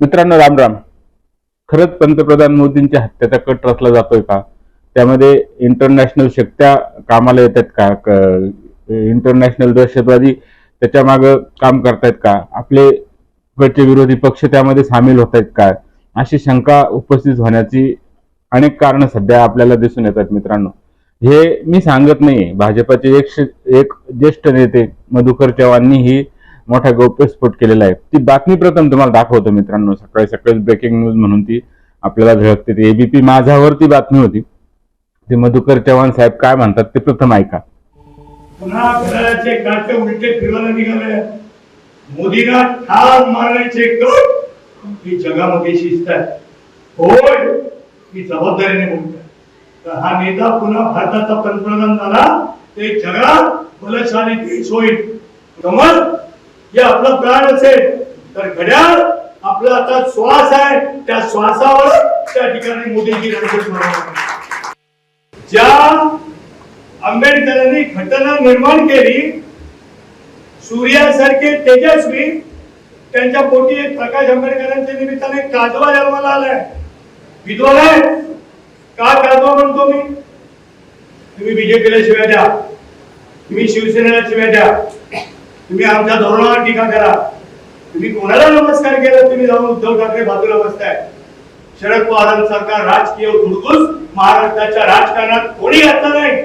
मित्रांनो राम राम. खरंच पंतप्रधान मोदींच्या हत्याचा कट रचला जातोय का? त्यामध्ये इंटरनॅशनल शक्त्या कामाला येतात का? क- इंटरनॅशनल दहशतवादी त्याच्यामागे काम करतायत का? आपले कडचे विरोधी पक्ष त्यामध्ये सामील होत आहेत का? अशी शंका उपस्थित होण्याची अनेक कारणं सध्या आपल्याला दिसून येतात मित्रांनो. हे मी सांगत नाही भाजपाचे एक श- एक ज्येष्ठ नेते मधुकर चव्हाणनी ही मोठा गौप्यस्फोट केलेला आहे ती बातमी प्रथम तुम्हाला दाखवतो मित्रांनो. सकाळी सकाळी ब्रेकिंग न्यूज म्हणून ती आपल्याला झळकते. ती एबीपी माझ्यावर ती बातमी होती. ते मधुकर चव्हाण साहेब काय म्हणतात ते प्रथम ऐका. पुन्हा घड्याळाचे काटे उलटे फिरवायला निघाले. मोदींना ठार मारण्याचे कट ही जगामध्ये शिस्त आहे. होय ही जबाबदारीने बोलतोय तर हा नेता पुन्हा भारताचा पंतप्रधान झाला. ते जगात बलशाली देश होईल कमल हे आपला प्राण असेल तर घड्याळ आपला आता श्वास आहे त्या श्वासावर त्या ठिकाणी मोदींची ज्या आंबेडकरांनी घटना निर्माण केली सूर्यासारखे तेजस्वी त्यांच्या पोटी एक प्रकाश आंबेडकरांच्या निमित्ताने काजवा जन्माला आलाय. विद्वान आहे का काजवा म्हणतो मी? तुम्ही बीजेपीला शिव्या द्या. तुम्ही शिवसेनेला शिव्या द्या. तुम्ही आमच्या धोरणावर टीका करा. तुम्ही कोणाला नमस्कार केला? तुम्ही जाऊन उद्धव ठाकरे बाजूला बसताय. शरद पवारांसारखा राजकीय धुडगूस महाराष्ट्राच्या राजकारणात कोणी घातला नाही.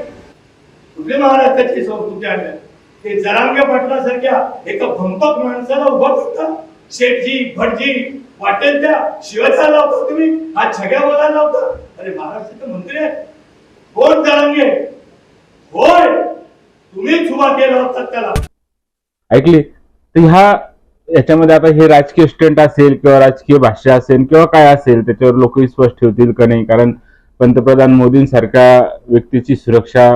कुठले महाराष्ट्राची संस्कृती आणल्या ते जरांगे पाटलासारख्या एका भंपक माणसाला उभा करता. शेठजी भटजी वाटेल त्या शिवाचा लावता तुम्ही. हा छग्या बोला लावता. अरे महाराष्ट्राचे मंत्री आहेत. कोण जरांगे? होय. तुम्हीच उभा केला होता त्याला. ऐकली? तर ह्या याच्यामध्ये आता हे राजकीय स्टंट असेल किंवा राजकीय भाषा असेल किंवा काय असेल त्याच्यावर लोक विश्वास ठेवतील का नाही? कारण पंतप्रधान मोदींसारख्या व्यक्तीची सुरक्षा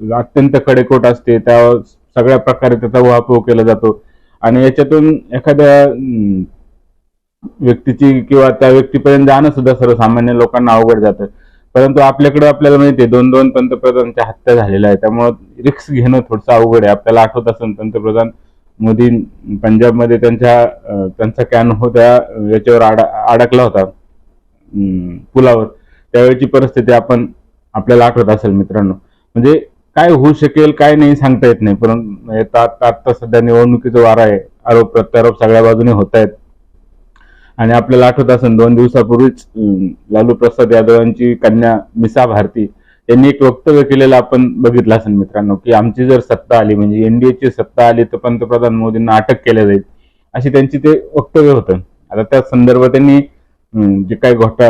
अत्यंत कडेकोट असते. त्या सगळ्या प्रकारे त्याचा उहापोह केला जातो. आणि याच्यातून एखाद्या व्यक्तीची किंवा त्या व्यक्तीपर्यंत जाणं सुद्धा सर्वसामान्य लोकांना अवघड जातं. परंतु आपल्याकडे आपल्याला माहिती आहे दोन दोन पंतप्रधानांच्या हत्या झालेल्या आहे त्यामुळे रिक्स घेणं थोडंसं अवघड आहे. आपल्याला आठवत असेल पंतप्रधान मोदी पंजाबमध्ये त्यांच्या त्यांचा कॅन होत्या याच्यावर अड अडकला होता पुलावर. त्यावेळची परिस्थिती आपण आपल्याला आठवत असेल मित्रांनो. म्हणजे काय होऊ शकेल काय नाही सांगता येत नाही परंतु आता आत्ता सध्या निवडणुकीचं वार आहे. आरोप प्रत्यारोप सगळ्या बाजूने होत आहेत. आणि आपल्याला आठवत असेल दोन दिवसापूर्वीच लालू प्रसाद यादव यांची कन्या मिसा भारती त्यांनी एक वक्तव्य केलेलं आपण बघितलं असेल मित्रांनो की आमची जर सत्ता आली म्हणजे एनडीएची सत्ता आली तर पंतप्रधान मोदींना अटक केल्या जाईल. अशी त्यांची ते वक्तव्य होतं. आता त्या संदर्भात त्यांनी जे काही घोटा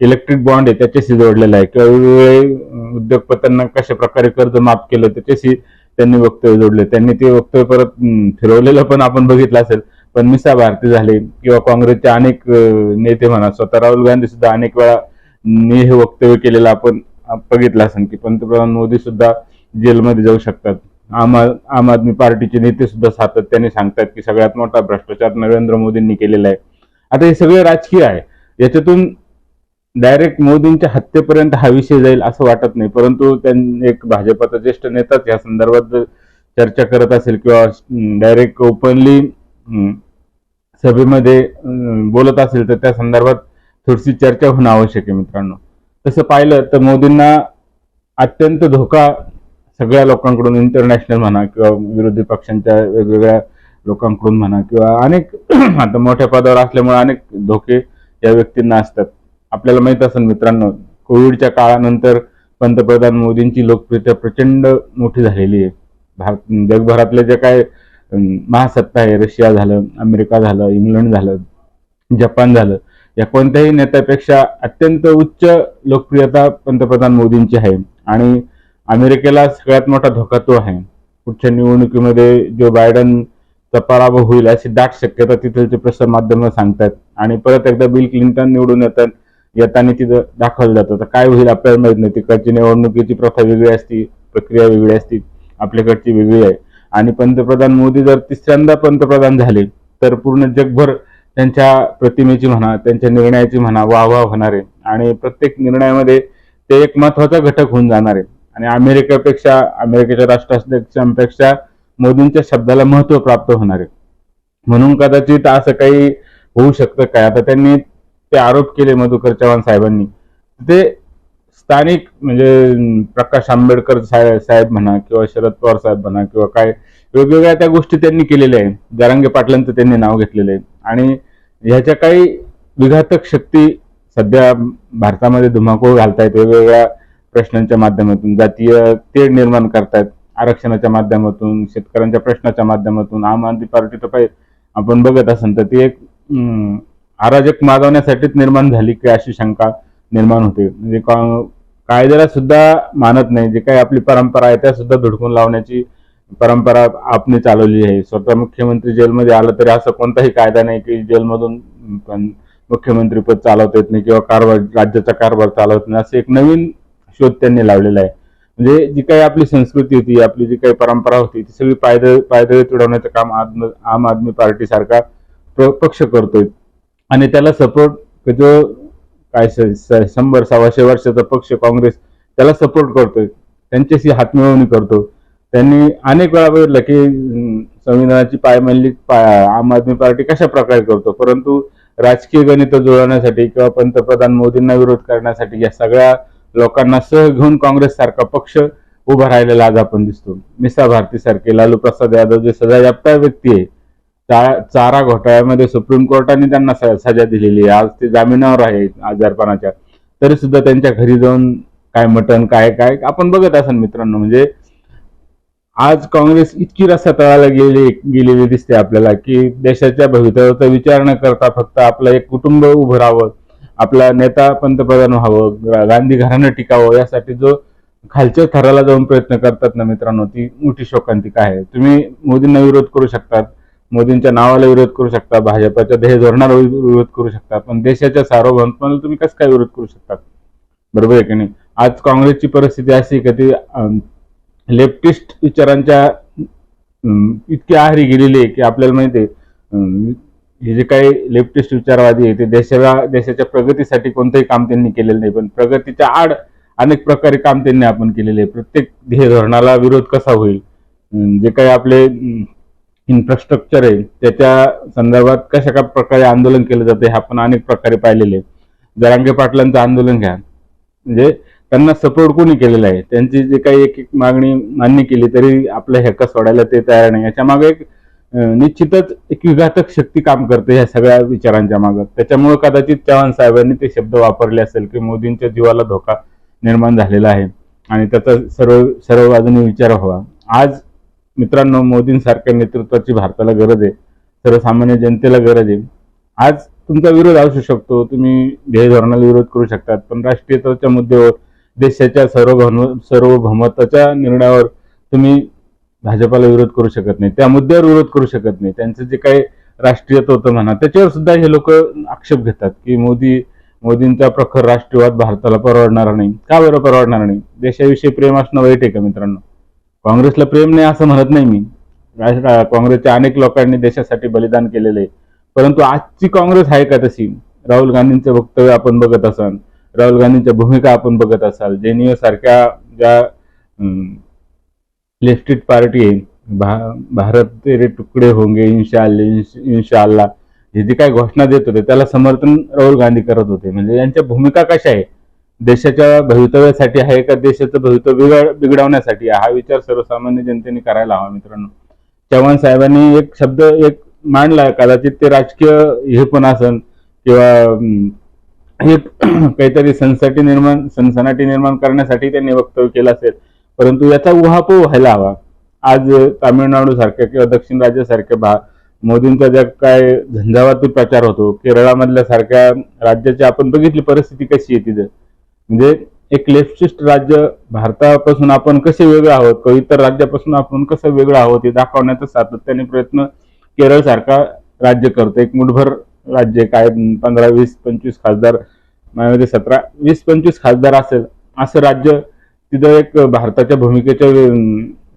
इलेक्ट्रिक बॉन्ड आहे त्याच्याशी जोडलेला आहे. किंवा वेगवेगळे उद्योगपत्यांना कशा प्रकारे कर्ज माफ केलं त्याच्याशी त्यांनी वक्तव्य जोडले. त्यांनी ते वक्तव्य परत फिरवलेलं पण आपण बघितलं असेल. पण मिसा भारती झाले किंवा काँग्रेसचे अनेक नेते म्हणा स्वतः राहुल गांधी सुद्धा अनेक वेळा नी हे वक्तव्य केलेलं आपण बघितलं असेल की पंतप्रधान मोदी सुद्धा जेलमध्ये जाऊ शकतात. आम आम आदमी पार्टीचे नेते सुद्धा सातत्याने सांगतात की सगळ्यात मोठा भ्रष्टाचार नरेंद्र मोदींनी केलेला आहे. आता हे सगळे राजकीय आहे. याच्यातून डायरेक्ट मोदींच्या हत्येपर्यंत हा विषय जाईल असं वाटत नाही. परंतु त्यांनी एक भाजपाचा ज्येष्ठ नेताच या संदर्भात चर्चा करत असेल किंवा डायरेक्ट ओपनली सभेमध्ये बोलत असेल तर त्या संदर्भात थोडीशी चर्चा होणं आवश्यक आहे मित्रांनो. तसं पाहिलं तर मोदींना अत्यंत धोका सगळ्या लोकांकडून इंटरनॅशनल म्हणा किंवा विरोधी पक्षांच्या वेगवेगळ्या लोकांकडून म्हणा किंवा अनेक आता मोठ्या पदावर असल्यामुळे अनेक धोके या व्यक्तींना असतात. आपल्याला माहीत असेल मित्रांनो कोविडच्या काळानंतर पंतप्रधान मोदींची लोकप्रियता प्रचंड मोठी झालेली आहे. भारत जगभरातल्या ज्या काय महासत्ता आहे रशिया झालं अमेरिका झालं इंग्लंड झालं जपान झालं या कोणत्याही नेत्यापेक्षा अत्यंत उच्च लोकप्रियता पंतप्रधान मोदींची आहे. आणि अमेरिकेला सगळ्यात मोठा धोका तो आहे. पुढच्या निवडणुकीमध्ये जो बायडनचा पराभव होईल अशी दाट शक्यता तिथलचे प्रसार माध्यम सांगतात. आणि परत एकदा बिल क्लिंटन निवडून येतात येताना तिथं दाखवलं जातं. तर काय होईल आपल्याला माहीत नाही. तिकडची निवडणुकीची प्रथा वेगळी असती प्रक्रिया वेगळी असती आपल्याकडची वेगळी आहे. आणि पंतप्रधान मोदी जर तिसऱ्यांदा पंतप्रधान झाले तर पूर्ण जगभर त्यांच्या प्रतिमेची म्हणा त्यांच्या निर्णयाची म्हणा वाह वाह होणार. आहे आणि प्रत्येक निर्णयामध्ये ते एक महत्त्वाचा घटक होऊन जाणार आहे. आणि अमेरिकेपेक्षा अमेरिकेच्या राष्ट्राध्यक्षांपेक्षा मोदींच्या शब्दाला महत्त्व प्राप्त होणार आहे. म्हणून कदाचित असं काही होऊ शकतं काय? आता त्यांनी ते आरोप केले मधुकर चव्हाण साहेबांनी. ते स्थानिक म्हणजे प्रकाश आंबेडकर साहेब साहेब म्हणा किंवा शरद पवार साहेब म्हणा किंवा काय वेगवेगळ्या त्या गोष्टी त्यांनी केलेल्या आहेत. जरांगे पाटलांचं त्यांनी नाव घेतलेलं आहे. आणि ह्याच्या काही विघातक शक्ती सध्या भारतामध्ये धुमाकूळ घालतायत. वेगवेगळ्या प्रश्नांच्या माध्यमातून जातीय तेढ निर्माण करतायत. आरक्षणाच्या माध्यमातून शेतकऱ्यांच्या प्रश्नाच्या माध्यमातून आम आदमी पार्टी तर पाहिजे आपण बघत असेल तर ती एक अराजक मागवण्यासाठीच निर्माण झाली की अशी शंका निर्माण होते. म्हणजे का- कायद्याला सुद्धा मानत नाही. जे काही आपली परंपरा आहे त्या सुद्धा धुडकून लावण्याची परंपरा आपने चालवली आहे. स्वतः मुख्यमंत्री जेलमध्ये आलं तरी असं कोणताही कायदा नाही की जेलमधून पण मुख्यमंत्री पद चालवता येत नाही किंवा कारभार राज्याचा कारभार चालवत नाही. असं एक नवीन शोध त्यांनी लावलेला आहे. म्हणजे जी काही आपली संस्कृती होती आपली जी काही परंपरा होती ती सगळी पायदळ पायदळी तुडवण्याचं काम आदम- आम आदमी पार्टी सारखा प्र- पक्ष करतोय. आणि त्याला सपोर्ट जो काय शंभर सव्वाशे वर्षाचा पक्ष काँग्रेस त्याला सपोर्ट करतोय. त्यांच्याशी हातमिळवणी करतो. त्यांनी अनेक वेळा बघितलं की संविधानाची पायमल्ली पा- आम आदमी पार्टी कशा प्रकारे करतो? परंतु राजकीय गणित जुळवण्यासाठी किंवा पंतप्रधान मोदींना विरोध करण्यासाठी या सगळ्या लोकांना सह घेऊन काँग्रेस सारखा पक्ष उभा राहिलेला आज आपण दिसतो. मिसा भारती सारखे लालू प्रसाद यादव जे सजायाप्ता व्यक्ती आहे चारा घोटाळ्यामध्ये सुप्रीम कोर्टाने त्यांना स- सजा दिलेली आहे. आज ते जामिनावर आहे आजारपणाच्या. तरी सुद्धा त्यांच्या घरी जाऊन काय मटण काय काय आपण बघत असाल मित्रांनो. म्हणजे आज काँग्रेस इतकी रसातळाला गेली गेलेली दिसते आपल्याला की देशाच्या भवितव्याचा विचार न करता फक्त आपलं एक कुटुंब उभं राहावं आपला नेता पंतप्रधान व्हावं गांधी घराणं टिकावं यासाठी जो खालच्या थराला जाऊन प्रयत्न करतात ना मित्रांनो ती मोठी शोकांतिका आहे. तुम्ही मोदींना विरोध करू शकतात. मोदींच्या नावाला विरोध करू शकता भाजपाच्या ध्येय धोरणाला विरोध करू शकता पण देशाच्या सार्वभौमत्वाला तुम्ही कसं काय विरोध करू शकता? बरोबर आहे की नाही? आज काँग्रेसची परिस्थिती अशी आहे का ती लेफ्टिस्ट विचारांच्या इतकी आहारी गेलेली आहे की आपल्याला माहिती आहे हे जे काही लेफ्टिस्ट विचारवादी आहे ते देशाला देशाच्या प्रगतीसाठी कोणतंही काम त्यांनी केलेलं नाही पण प्रगतीच्या आड अनेक प्रकारे काम त्यांनी आपण केलेले आहे. प्रत्येक ध्येय धोरणाला विरोध कसा होईल? जे काही आपले इन्फ्रास्ट्रक्चर आहे त्याच्या संदर्भात कशा का प्रकारे आंदोलन केलं जाते हे आपण अनेक प्रकारे पाहिलेले आहे. जरांगे पाटलांचं आंदोलन घ्या. म्हणजे त्यांना सपोर्ट कोणी केलेला आहे? त्यांची जे काही एक एक मागणी मान्य केली तरी आपलं हक्क सोडायला ते तयार नाही. याच्या मागे एक निश्चितच एक विघातक शक्ती काम करते ह्या सगळ्या विचारांच्या मागे. त्याच्यामुळे कदाचित चव्हाण साहेबांनी ते शब्द वापरले असेल की मोदींच्या जीवाला धोका निर्माण झालेला आहे आणि त्याचा सर्व सर्व बाजूने विचार व्हावा. आज मित्रांनो मोदींसारख्या नेतृत्वाची भारताला गरज आहे. सर्वसामान्य जनतेला गरज आहे. आज तुमचा विरोध असू शकतो. तुम्ही ध्येय धोरणाला विरोध करू शकतात. पण राष्ट्रीयत्वाच्या मुद्द्यावर देशाच्या सर्वभौम सार्वभौमत्वाच्या निर्णयावर तुम्ही भाजपाला विरोध करू शकत नाही. त्या मुद्द्यावर विरोध करू शकत नाही. त्यांचं जे काही राष्ट्रीयत्व होतं म्हणा त्याच्यावर सुद्धा हे लोक आक्षेप घेतात की मोदी मोदींचा प्रखर राष्ट्रवाद भारताला परवडणार नाही. का बरं परवडणार नाही? देशाविषयी प्रेम असणं वाईट आहे का मित्रांनो? काँग्रेसला प्रेम नाही असं म्हणत नाही मी. काँग्रेसच्या अनेक लोकांनी देशासाठी बलिदान केलेलं आहे. परंतु आजची काँग्रेस आहे का तशी? राहुल गांधींचे वक्तव्य आपण बघत असाल. राहुल गांधींच्या भूमिका आपण बघत असाल. जेनीओ सारख्या ज्या लेफ्टिट पार्टी आहे भा भारत तेरे तुकडे होंगे इन्शाअल्ला इन्शाल्ला हे जे काय घोषणा देत होते त्याला समर्थन राहुल गांधी करत होते. म्हणजे यांच्या भूमिका कशा आहे? देशाच्या भवितव्यासाठी आहे का? देशाचं भवितव्य बिघड बिघडवण्यासाठी हा विचार सर्वसामान्य जनतेने करायला हवा मित्रांनो. चव्हाण साहेबांनी एक शब्द एक मांडला कदाचित ते राजकीय हे पण असन किंवा एक काहीतरी सनसाटी निर्माण सनसनाटी निर्माण करण्यासाठी त्यांनी वक्तव्य केलं असेल. परंतु याचा उहापोह व्हायला हवा. आज तामिळनाडू सारख्या किंवा दक्षिण राज्यासारख्या भा मोदींचा ज्या काय झंझावाती प्रचार होतो केरळामधल्या सारख्या राज्याची आपण बघितली परिस्थिती कशी आहे तिथं? म्हणजे एक लेफ्टिस्ट राज्य भारतापासून आपण कसे वेगळं आहोत किंवा इतर राज्यापासून आपण कसं वेगळं आहोत हे दाखवण्याचा सातत्याने प्रयत्न केरळ सारखा राज्य करतो. एक मुठभर राज्य काय पंधरा वीस पंचवीस खासदार माझ्यामध्ये सतरा वीस पंचवीस खासदार असेल असं राज्य तिथं एक भारताच्या भूमिकेच्या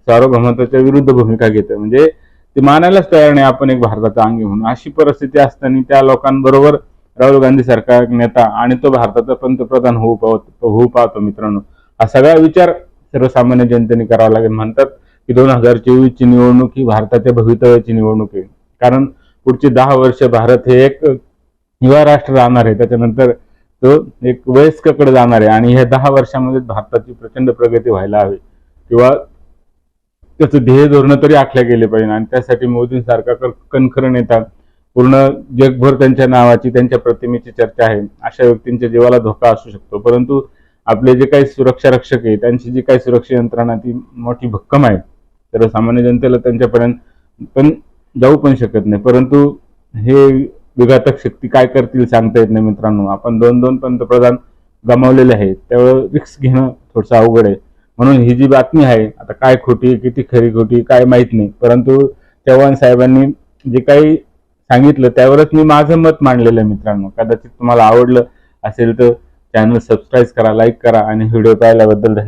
सार्वभौमत्वाच्या विरुद्ध भूमिका घेतं. म्हणजे ते मानायलाच तयार नाही आपण एक भारताचा अंगी म्हणून अशी परिस्थिती असताना त्या लोकांबरोबर राहुल गांधी सारखा एक नेता आणि तो भारताचा पंतप्रधान होऊ पाव होऊ पाहतो मित्रांनो. हा सगळा विचार सर्वसामान्य जनतेने करावा लागेल. म्हणतात की दोन हजार चोवीस ची निवडणूक ही भारताच्या भवितव्याची निवडणूक आहे. कारण पुढची दहा वर्ष भारत हे एक युवा राष्ट्र राहणार आहे. त्याच्यानंतर तो एक वयस्काकडे जाणार आहे. आणि ह्या दहा वर्षामध्ये भारताची प्रचंड प्रगती व्हायला हवी. किंवा त्याचं ध्येय धोरण तरी आखल्या गेले पाहिजे. आणि त्यासाठी मोदींसारखा कणखर नेता पूर्ण जगभर त्यांच्या नावाची त्यांच्या प्रतिमेची चर्चा आहे अशा व्यक्तींच्या जीवाला धोका असू शकतो. परंतु आपले जे काही सुरक्षा रक्षक आहे त्यांची जी काही सुरक्षा यंत्रणा ती मोठी भक्कम आहे. तर सामान्य जनतेला त्यांच्यापर्यंत पण जाऊ पण शकत नाही. परंतु हे विघातक शक्ती काय करतील सांगता येत नाही मित्रांनो. आपण दोन दोन पंतप्रधान गमावलेले आहेत त्यामुळे रिक्स घेणं थोडंसं अवघड आहे. म्हणून ही जी बातमी आहे आता काय खोटी किती खरी खोटी काय माहीत नाही. परंतु चव्हाण साहेबांनी जे काही सांगितलं त्यावरच मी माझं मत मांडलेलं आहे मित्रांनो. कदाचित तुम्हाला आवडलं असेल तर चॅनल सबस्क्राईब करा लाईक करा आणि व्हिडिओ पाहिल्याबद्दल धन्यवाद.